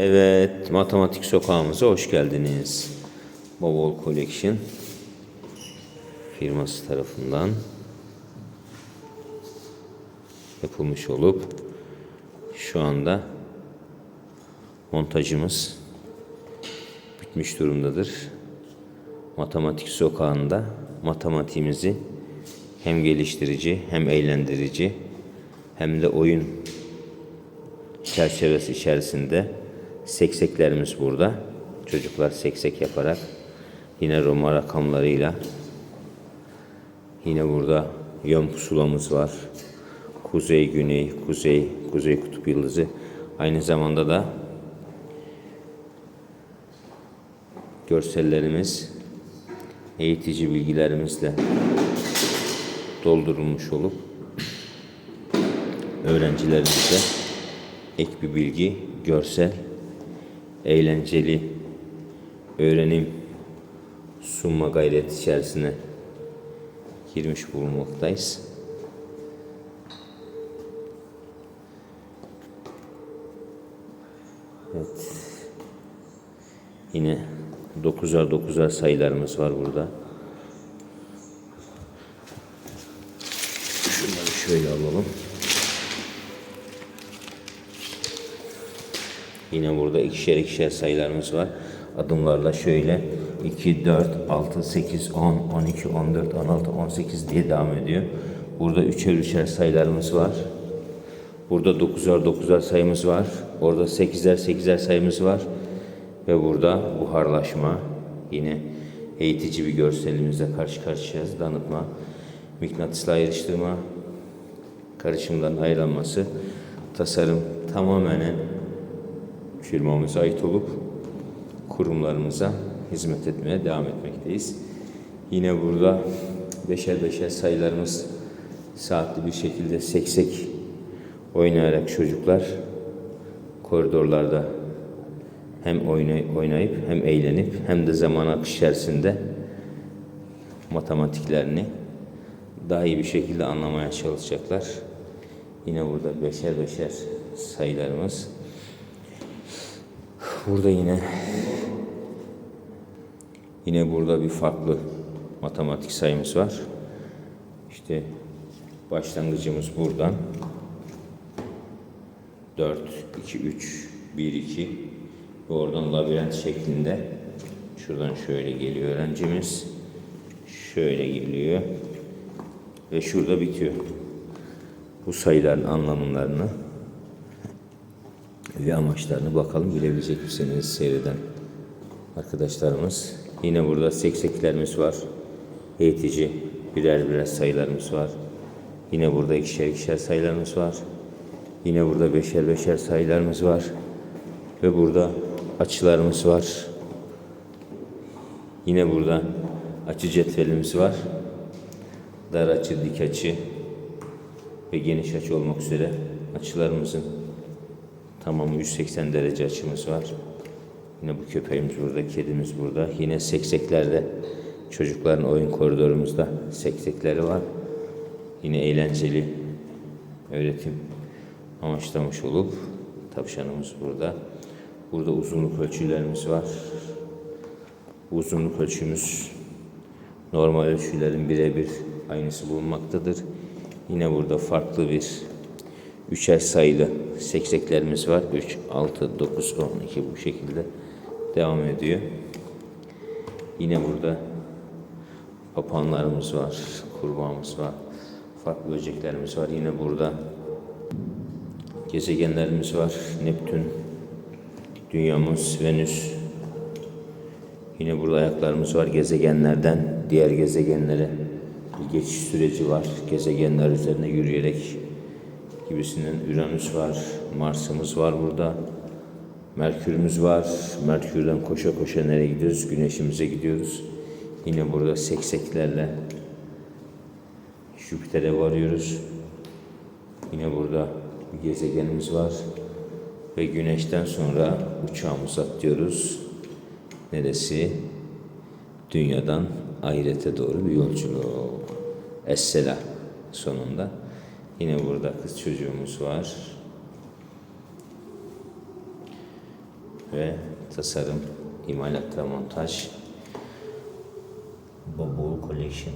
Evet, matematik sokağımıza hoş geldiniz. Bobol Collection firması tarafından yapılmış olup şu anda montajımız bitmiş durumdadır. Matematik sokağında matematiğimizi hem geliştirici hem eğlendirici hem de oyun çerçevesi içerisinde sekseklerimiz burada. Çocuklar seksek yaparak yine Roma rakamlarıyla yine burada yön pusulamız var. Kuzey, güney, kuzey, kuzey kutup yıldızı. Aynı zamanda da görsellerimiz eğitici bilgilerimizle doldurulmuş olup öğrencilerimize ek bir bilgi, görsel, eğlenceli öğrenim sunma gayreti içerisine girmiş bulunmaktayız. Evet. Yine 9'ar 9'ar sayılarımız var burada. Şunları şöyle alalım. Yine burada ikişer ikişer sayılarımız var. Adımlarla şöyle 2, 4, 6, 8, 10, 12, 14, 16, 18 diye devam ediyor. Burada üçer üçer sayılarımız var. Burada 9'ar 9'ar sayımız var. Orada 8'er 8'er sayımız var. Ve burada buharlaşma yine eğitici bir görselimizle karşı karşıyayız. Danıtma, mıknatısla ayrıştırma, karışımdan ayrılması, tasarım tamamen firmamıza ait olup kurumlarımıza hizmet etmeye devam etmekteyiz. Yine burada beşer beşer sayılarımız saatli bir şekilde seksek oynayarak çocuklar koridorlarda hem oynay oynayıp hem eğlenip hem de zaman akış içerisinde matematiklerini daha iyi bir şekilde anlamaya çalışacaklar. Yine burada beşer beşer sayılarımız. Burada yine yine burada bir farklı matematik sayımız var. İşte başlangıcımız buradan. 4, 2, 3, 1, 2 ve oradan labirent şeklinde şuradan şöyle geliyor öğrencimiz. Şöyle geliyor ve şurada bitiyor. Bu sayıların anlamlarını ve amaçlarını bakalım bilebilecek misiniz seyreden arkadaşlarımız. Yine burada sekseklerimiz var. Eğitici birer birer sayılarımız var. Yine burada ikişer ikişer sayılarımız var. Yine burada beşer beşer sayılarımız var. Ve burada açılarımız var. Yine burada açı cetvelimiz var. Dar açı, dik açı ve geniş açı olmak üzere açılarımızın tamamı 180 derece açımız var. Yine bu köpeğimiz burada, kedimiz burada. Yine sekseklerde çocukların oyun koridorumuzda seksekleri var. Yine eğlenceli öğretim amaçlamış olup tavşanımız burada. Burada uzunluk ölçülerimiz var. Uzunluk ölçümüz normal ölçülerin birebir aynısı bulunmaktadır. Yine burada farklı bir üçer sayılı sekseklerimiz var. 3, 6, 9, 12 bu şekilde devam ediyor. Yine burada papağanlarımız var, kurbağamız var, farklı böceklerimiz var. Yine burada gezegenlerimiz var. Neptün, Dünyamız, Venüs. Yine burada ayaklarımız var gezegenlerden diğer gezegenlere bir geçiş süreci var. Gezegenler üzerine yürüyerek gibisinden Uranüs var, Mars'ımız var burada. Merkür'ümüz var. Merkür'den koşa koşa nereye gidiyoruz? Güneşimize gidiyoruz. Yine burada sekseklerle Jüpiter'e varıyoruz. Yine burada bir gezegenimiz var. Ve güneşten sonra uçağımızı atlıyoruz. Neresi? Dünyadan ahirete doğru bir yolculuk. Essela sonunda. Yine burada kız çocuğumuz var. ve tasarım, imalatta montaj. Bobol Collection.